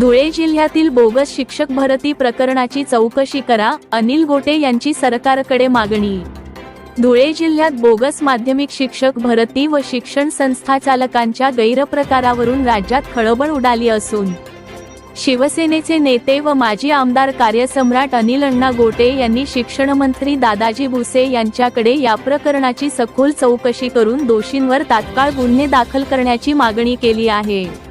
धुळे जिल्ह्यातील बोगस शिक्षक भरती प्रकरणाची चौकशी करा अनिल गोटे यांची सरकारकडे मागणी. धुळे जिल्ह्यात बोगस माध्यमिक शिक्षक भरती व शिक्षण संस्था चालकांच्या गैरप्रकारावरून राज्यात खळबळ उडाली असून शिवसेनेचे नेते व माजी आमदार कार्यसम्राट अनिल अण्णा गोटे यांनी शिक्षण मंत्री दादाजी भुसे यांच्याकडे या प्रकरणाची सखोल चौकशी करून दोषींवर तात्काळ गुन्हे दाखल करण्याची मागणी केली आहे.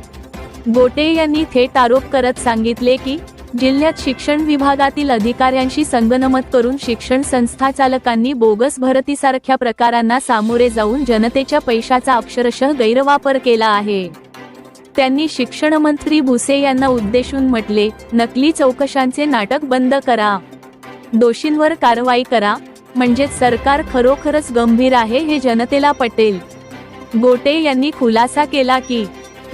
गोटे यांनी थेट आरोप करत सांगितले की जिल्ह्यात शिक्षण विभागातील अधिकाऱ्यांशी संगनमत करून शिक्षण संस्था चालकांनी बोगस भरतीसारख्या प्रकारांना सामोरे जाऊन जनतेच्या पैशाचा अक्षरशः गैरवापर केला आहे. त्यांनी शिक्षण मंत्री भुसे यांना उद्देशून म्हटले नकली चौकशांचे नाटक बंद करा. दोषींवर कारवाई करा म्हणजे सरकार खरोखरच गंभीर आहे हे जनतेला पटेल. गोटे यांनी खुलासा केला की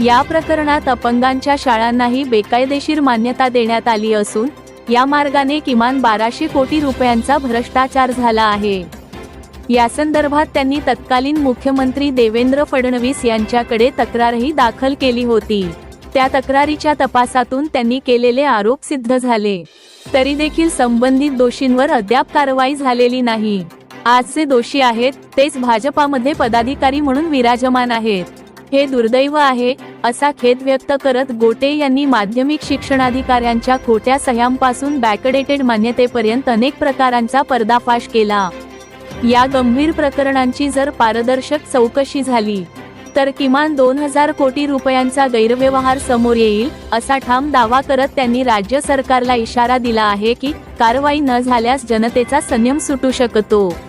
या प्रकरणात अपंगांच्या शाळांनाही बेकायदेशीर मान्यता देण्यात आली असून या मार्गाने किमान बाराशे कोटी रुपयांचा भ्रष्टाचार झाला आहे. या संदर्भात त्यांनी तत्कालीन मुख्यमंत्री देवेंद्र फडणवीस यांच्याकडे तक्रारही दाखल केली होती. त्या तक्रारीच्या तपासातून त्यांनी केलेले आरोप सिद्ध झाले. तरी देखील संबंधित दोषींवर अद्याप कारवाई झालेली नाही. आजचे दोषी आहेत तेच भाजपामध्ये पदाधिकारी म्हणून विराजमान आहेत. हे दुर्दैव आहे असा खेद व्यक्त करत गोटे यांनी माध्यमिक शिक्षणाधिकाऱ्यांच्या खोट्या सह्यांपासून बॅकडेटेड मान्यतेपर्यंत अनेक प्रकारांचा पर्दाफाश केला. या गंभीर प्रकरणांची जर पारदर्शक चौकशी झाली तर किमान दोन हजार कोटी रुपयांचा गैरव्यवहार समोर येईल असा ठाम दावा करत त्यांनी राज्य सरकारला इशारा दिला आहे की कारवाई न झाल्यास जनतेचा संयम सुटू शकतो.